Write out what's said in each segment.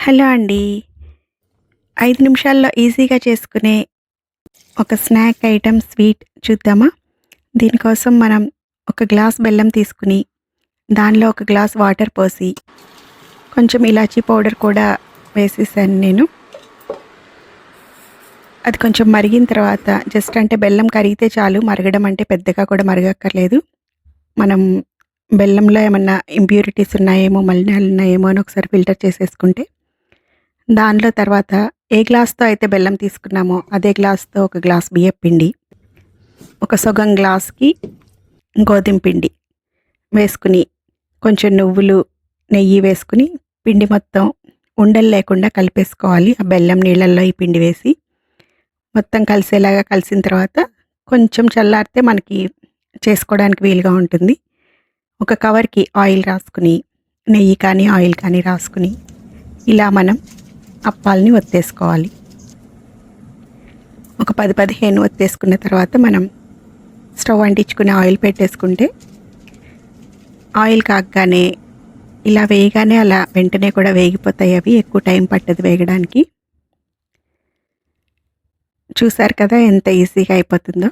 Hello అండి. ఐదు నిమిషాల్లో ఈజీగా చేసుకునే ఒక స్నాక్ ఐటెమ్ స్వీట్ చూద్దామా? దీనికోసం మనం ఒక గ్లాస్ బెల్లం తీసుకుని దానిలో ఒక గ్లాస్ వాటర్ పోసి, కొంచెం ఇలాచీ పౌడర్ కూడా వేసేసాను నేను. అది కొంచెం మరిగిన తర్వాత జస్ట్ అంటే బెల్లం కరిగితే చాలు. మరగడం అంటే పెద్దగా కూడా మరగక్కర్లేదు. మనం బెల్లంలో ఏమన్నా ఇంప్యూరిటీస్ ఉన్నాయేమో, మలినాలు ఉన్నాయేమో అని ఒకసారి ఫిల్టర్ చేసేసుకుంటే, దానిలో తర్వాత ఏ గ్లాస్‌తో అయితే బెల్లం తీసుకున్నామో అదే గ్లాస్‌తో ఒక గ్లాస్ బియ్యపిండి, ఒక సగం గ్లాస్‌కి గోధుమ పిండి వేసుకుని కొంచెం నువ్వులు, నెయ్యి వేసుకుని పిండి మొత్తం ఉండలు లేకుండా కలిపేసుకోవాలి. ఆ బెల్లం నీళ్ళల్లో ఈ పిండి వేసి, మొత్తం కలిసేలాగా కలిసిన తర్వాత కొంచెం చల్లారితే మనకి చేసుకోవడానికి వీలుగా ఉంటుంది. ఒక కవర్‌కి ఆయిల్ రాసుకుని నెయ్యి కానీ, ఆయిల్ కానీ రాసుకుని ఇలా మనం అప్పాలని ఒత్తేసుకోవాలి. ఒక 10, 15 ఒత్తేసుకున్న తర్వాత మనం స్టవ్ అంటించుకుని ఆయిల్ పెట్టేసుకుంటే, ఆయిల్ కాగగానే ఇలా వేయగానే అలా వెంటనే కూడా వేగిపోతాయి అవి. ఎక్కువ టైం పట్టదు వేగడానికి. చూసారు కదా ఎంత ఈజీగా అయిపోతుందో.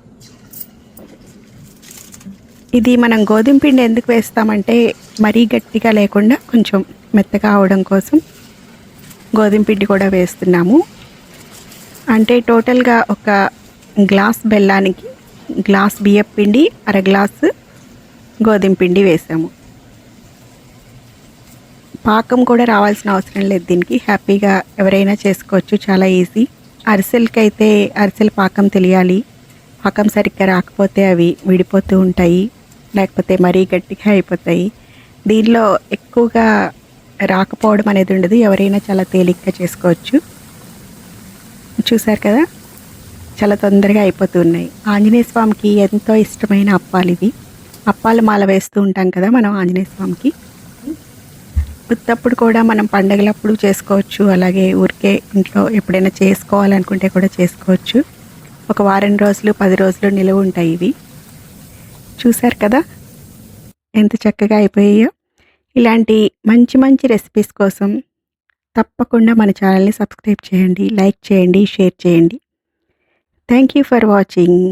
ఇది మనం గోధుమ పిండి ఎందుకు వేస్తామంటే, మరీ గట్టిగా లేకుండా కొంచెం మెత్తగా అవ్వడం కోసం గోధుమ పిండి కూడా వేస్తున్నాము. అంటే టోటల్‌గా ఒక గ్లాస్ బెల్లానికి గ్లాస్ బియ్యపిండి, అర గ్లాసు గోధుమ పిండి వేసాము. పాకం కూడా రావాల్సిన అవసరం లేదు దీనికి. హ్యాపీగా ఎవరైనా చేసుకోవచ్చు. చాలా ఈజీ. అరిసెలకైతే అరిసెల పాకం తెలియాలి. పాకం సరిగ్గా రాకపోతే అవి విడిపోతూ ఉంటాయి. లేకపోతే మరీ గట్టిగా అయిపోతాయి. దీనిలో ఎక్కువగా రాకపోవడం అనేది ఉండదు. ఎవరైనా చాలా తేలిగ్గా చేసుకోవచ్చు. చూసారు కదా! చాలా తొందరగా అయిపోతూ ఉన్నాయి. ఆంజనేయ స్వామికి ఎంతో ఇష్టమైన అప్పాలు ఇవి అప్పాలు మాల వేస్తూ ఉంటాం కదా మనం ఆంజనేయ స్వామికి. ఉత్తప్పుడు కూడా మనం పండగలప్పుడు చేసుకోవచ్చు. అలాగే ఊరికే ఇంట్లో ఎప్పుడైనా చేసుకోవాలనుకుంటే కూడా చేసుకోవచ్చు. ఒక వారం రోజులు, పది రోజులు నిలువ ఉంటాయి ఇవి. చూశారు కదా! ఎంత చక్కగా అయిపోయాయో. ఇలాంటి మంచి మంచి రెసిపీస్ కోసం తప్పకుండా మన ఛానల్‌ని సబ్స్క్రైబ్ చేయండి. లైక్ చేయండి. షేర్ చేయండి. Thank you for watching.